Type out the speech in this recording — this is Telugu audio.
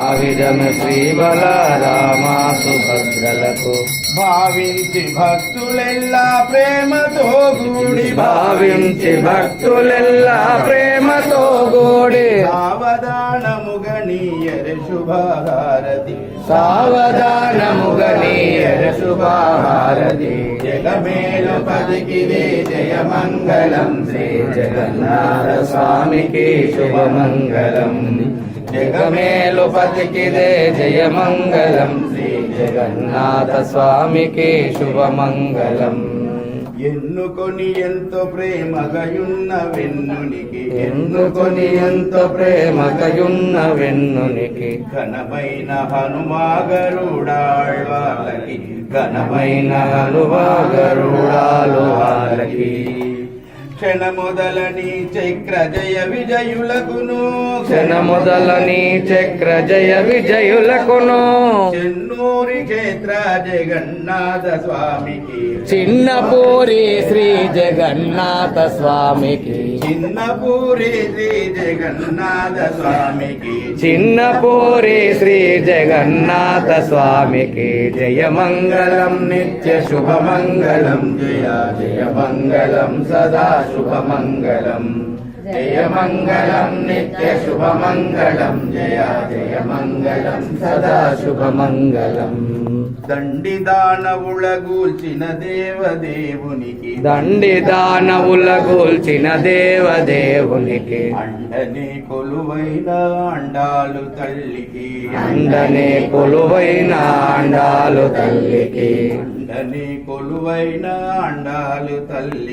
ఆ విధము శ్రీ బలరామ సుభద్రలకు భావించి భక్తులెల్లా ప్రేమతో కూడి భావించి భక్తులెల్లా ప్రేమతో గోడి సావధానముగనీయర శుభహారతి సావధానముగనీయర శుభహారతి జగమేలు పదికిదే జయమంగళం. శ్రీ జగన్నాథ స్వామికి శుభమంగళం. జగమేలు పతికిదే జయమంగళం. శ్రీ జగన్నాథ స్వామికి శుభమంగళం. ఎన్నుకొని ఎంతో ప్రేమగయున్న వెన్నునికి. ఎన్నుకొని ఎంతో ప్రేమకయున్న వెన్నునికి. ఘనమైన హనుమాగరుడాళ్ళకి ఘనమైన హనుమాగరుడాలు వాళ్ళకి క్షణ మొదలని చక్ర జయ విజయులకును. క్షణ మొదలని చక్ర జయ విజయులకును. చెన్నూరి క్షేత్ర జగన్నాథ స్వామికి. చిన్నపూరి శ్రీ జగన్నాథ స్వామికి. చిన్నపూరి శ్రీ జగన్నాథ స్వామికి. చిన్నపూరి శ్రీ జగన్నాథ స్వామికి. జయమంగళం నిత్య శుభమంగళం జయ జయ మంగళం సదా శుభమంగళం జయ మంగళం నిత్య శుభమంగళం జయ జయ మంగళం సదా శుభమంగళం దండి దానవుల గూల్చిన దేవదేవునికి దండి దానవుల గూల్చిన దేవదేవునికి అండనే కొలువైన అండాలు తల్లికి అండనే కొలువైన అండాలు తల్లికి అండనే కొలువైన అండాలు తల్లికి